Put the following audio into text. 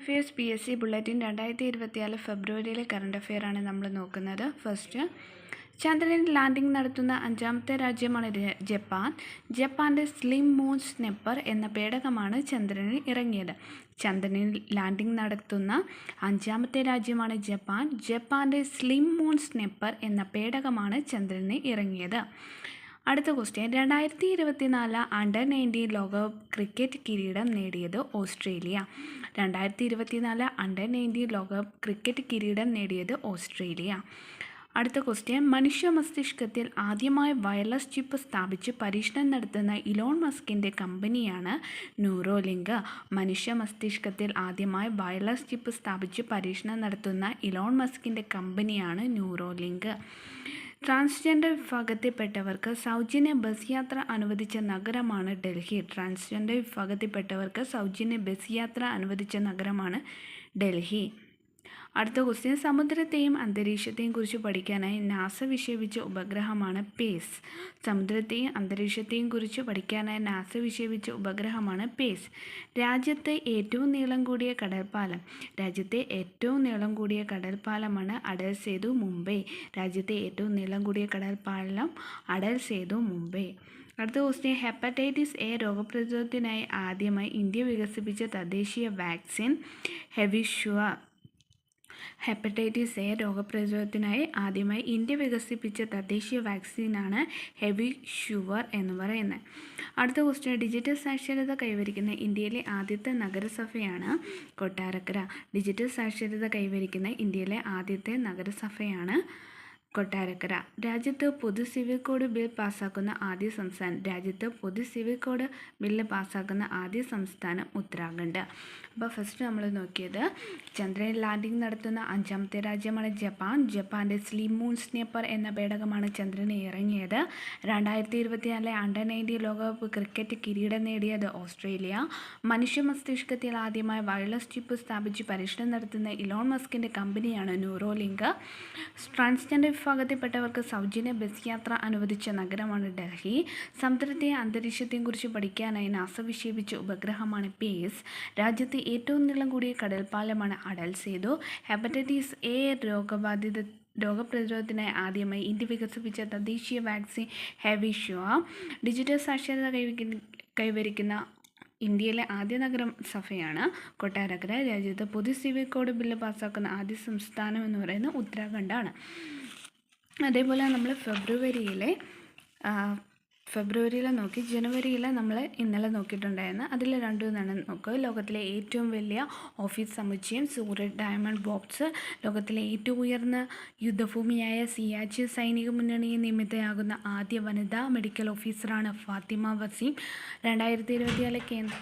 Affairs P S C bulletin രണ്ടായിരത്തി ഇരുപത്തിനാല് ഫെബ്രുവരിയിലെ current affair ആണ് നമ്മൾ നോക്കുന്നത്. ഫസ്റ്റ് ചന്ദ്രനിൽ ലാൻഡിംഗ് നടത്തുന്ന അഞ്ചാമത്തെ രാജ്യമാണ് ജപ്പാൻ. ജപ്പാന്റെ സ്ലിം മൂൺ സ്നെപ്പർ എന്ന പേടകമാണ് ചന്ദ്രനിൽ ഇറങ്ങിയത്. ചന്ദ്രനിൽ ലാൻഡിംഗ് നടത്തുന്ന അഞ്ചാമത്തെ രാജ്യമാണ് ജപ്പാൻ. ജപ്പാന്റെ സ്ലിം മൂൺ സ്നെപ്പർ എന്ന പേടകമാണ് ചന്ദ്രനിൽ ഇറങ്ങിയത്. അടുത്ത ക്വസ്റ്റ്യൻ രണ്ടായിരത്തി ഇരുപത്തിനാല് അണ്ടർ നയന്റീൻ ലോകകപ്പ് ക്രിക്കറ്റ് കിരീടം നേടിയത് ഓസ്ട്രേലിയ. രണ്ടായിരത്തി ഇരുപത്തിനാല് അണ്ടർ നയന്റീൻ ലോകകപ്പ് ക്രിക്കറ്റ് കിരീടം നേടിയത് ഓസ്ട്രേലിയ. അടുത്ത ക്വസ്റ്റ്യൻ മനുഷ്യ മസ്തിഷ്കത്തിൽ ആദ്യമായി വയർലെസ് ചിപ്പ് സ്ഥാപിച്ച് പരീക്ഷണം നടത്തുന്ന ഇലോൺ മസ്കിന്റെ കമ്പനിയാണ് ന്യൂറോലിങ്ക്. മനുഷ്യ മസ്തിഷ്കത്തിൽ ആദ്യമായി വയർലെസ് ചിപ്പ് സ്ഥാപിച്ച് പരീക്ഷണം നടത്തുന്ന ഇലോൺ മസ്കിന്റെ കമ്പനിയാണ് ന്യൂറോലിങ്ക്. ട്രാൻസ്ജെൻഡർ വിഭാഗത്തിൽപ്പെട്ടവർക്ക് സൗജന്യ ബസ് യാത്ര അനുവദിച്ച നഗരമാണ് ഡൽഹി. ട്രാൻസ്ജെൻഡർ വിഭാഗത്തിൽപ്പെട്ടവർക്ക് സൗജന്യ ബസ് യാത്ര അനുവദിച്ച നഗരമാണ് ഡൽഹി. അടുത്ത ക്വസ്റ്റ്യൻ സമുദ്രത്തെയും അന്തരീക്ഷത്തെയും കുറിച്ച് പഠിക്കാനായി നാസ വിക്ഷേപിച്ച ഉപഗ്രഹമാണ് പേസ്. സമുദ്രത്തെയും അന്തരീക്ഷത്തെയും കുറിച്ച് പഠിക്കാനായി നാസ വിക്ഷേപിച്ച ഉപഗ്രഹമാണ് പേസ്. രാജ്യത്തെ ഏറ്റവും നീളം കൂടിയ കടൽപ്പാലം. രാജ്യത്തെ ഏറ്റവും നീളം കൂടിയ കടൽപ്പാലമാണ് അടൽ സേതു മുംബൈ. രാജ്യത്തെ ഏറ്റവും നീളം കൂടിയ കടൽപ്പാലം അടൽ സേതു മുംബൈ. അടുത്ത ക്വസ്റ്റ്യൻ ഹെപ്പറ്റൈറ്റിസ് എ രോഗപ്രതിരോധത്തിനായി ആദ്യമായി ഇന്ത്യ വികസിപ്പിച്ച തദ്ദേശീയ വാക്സിൻ ഹെവിഷ്വ ഹെപ്പറ്റൈറ്റിസ് എ രോഗപ്രതിരോധത്തിനായി ആദ്യമായി ഇന്ത്യ വികസിപ്പിച്ച തദ്ദേശീയ വാക്സിനാണ് ഹെവി ഷുവർ എന്ന് പറയുന്നത്. അടുത്ത ക്വസ്റ്റ്യൻ ഡിജിറ്റൽ സാക്ഷരത കൈവരിക്കുന്ന ഇന്ത്യയിലെ ആദ്യത്തെ നഗരസഭയാണ് കൊട്ടാരക്കര. ഡിജിറ്റൽ സാക്ഷരത കൈവരിക്കുന്ന ഇന്ത്യയിലെ ആദ്യത്തെ നഗരസഭയാണ് കൊട്ടാരക്കര. രാജ്യത്ത് പൊതു സിവിൽ കോഡ് ബിൽ പാസ്സാക്കുന്ന ആദ്യ സംസ്ഥാനം രാജ്യത്ത് പൊതു സിവിൽ കോഡ് ബില്ല് പാസ്സാക്കുന്ന ആദ്യ സംസ്ഥാനം ഉത്തരാഖണ്ഡ്. അപ്പോൾ ഫസ്റ്റ് നമ്മൾ നോക്കിയത് ചന്ദ്രനിൽ ലാൻഡിംഗ് നടത്തുന്ന അഞ്ചാമത്തെ രാജ്യമാണ് ജപ്പാൻ. ജപ്പാന്റെ സ്ലീം മൂൺ സ്നേപ്പർ എന്ന പേടകമാണ് ചന്ദ്രനെ ഇറങ്ങിയത്. രണ്ടായിരത്തി ഇരുപത്തിനാലിലെ അണ്ടർ നയന്റീൻ ലോകകപ്പ് ക്രിക്കറ്റ് കിരീടം നേടിയത് ഓസ്ട്രേലിയ. മനുഷ്യ മസ്തിഷ്കത്തിൽ ആദ്യമായി വയർലെസ് ചിപ്പ് സ്ഥാപിച്ച് പരീക്ഷണം നടത്തുന്ന ഇലോൺ മസ്കിന്റെ കമ്പനിയാണ് ന്യൂറോലിങ്ക് ട്രാൻസ്ജെൻഡർ വിഭാഗത്തിൽപ്പെട്ടവർക്ക് സൗജന്യ ബസ് യാത്ര അനുവദിച്ച നഗരമാണ് ഡൽഹി. സമുദ്രത്തെയും അന്തരീക്ഷത്തെയും കുറിച്ച് പഠിക്കാനായി നാസ വിക്ഷേപിച്ച ഉപഗ്രഹമാണ് പേസ്. രാജ്യത്തെ ഏറ്റവും നീളം കൂടിയ കടൽപ്പാലമാണ് അടൽ സേതു. ഹെപ്പറ്റൈറ്റിസ് എ രോഗബാധിത രോഗപ്രതിരോധത്തിനായി ആദ്യമായി ഇന്ത്യ വികസിപ്പിച്ച തദ്ദേശീയ വാക്സിൻ ഹെവിഷ്വ. ഡിജിറ്റൽ സാക്ഷരത കൈവരിക്കുന്ന ഇന്ത്യയിലെ ആദ്യ നഗരം സഭയാണ് കൊട്ടാരക്കര രാജ്യത്ത് പൊതു സിവിൽ കോഡ് ബില്ല് പാസ്സാക്കുന്ന ആദ്യ സംസ്ഥാനം എന്ന് പറയുന്നത് ഉത്തരാഖണ്ഡാണ്. അതേപോലെ നമ്മൾ ഫെബ്രുവരിയിലെ ഫെബ്രുവരിയിലെ നോക്കി ജനുവരിയിലെ നമ്മൾ ഇന്നലെ നോക്കിയിട്ടുണ്ടായിരുന്നു അതിൽ രണ്ടു നിന്നാണ് നോക്കുക. ലോകത്തിലെ ഏറ്റവും വലിയ ഓഫീസ് സമുച്ചയം സൂര്യ ഡയമണ്ട് ബോക്സ് ലോകത്തിലെ ഏറ്റവും ഉയർന്ന യുദ്ധഭൂമിയായ സിയാച്ചി സൈനിക മുന്നണിയെ നിയമിതയാകുന്ന ആദ്യ വനിതാ മെഡിക്കൽ ഓഫീസറാണ് ഫാത്തിമ വസീം. രണ്ടായിരത്തി ഇരുപത്തിനാല് കേന്ദ്ര